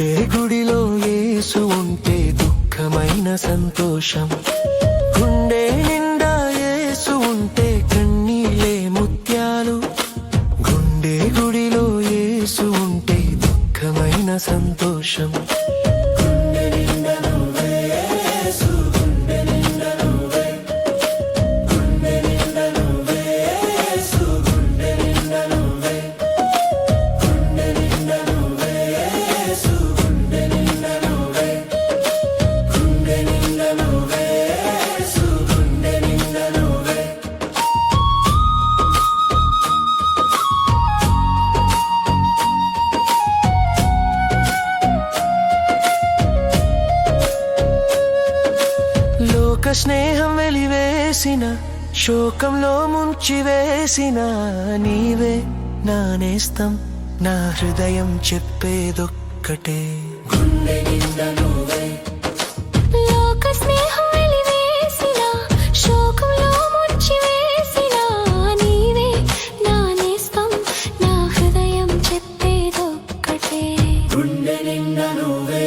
ఉండే గుడిలో ఏసు ఉంటే దుఃఖమైన సంతోషం. గుండె నిండా ఏసు ఉంటే కన్నీలే ముత్యాలు. గుండె గుడిలో ఏసు ఉంటే దుఃఖమైన సంతోషం. స్నేహం వెలివేసిన శోకంలో ముంచివేసిన నీవే నా నేస్తం నా హృదయం చెప్పేదొక్కటే. గుండె నిండా నువ్వే. లోక స్నేహం వెలివేసిన శోకంలో ముంచివేసిన నీవే నా నేస్తం నా హృదయం చెప్పేదొక్కటే. గుండె నిండా నువ్వే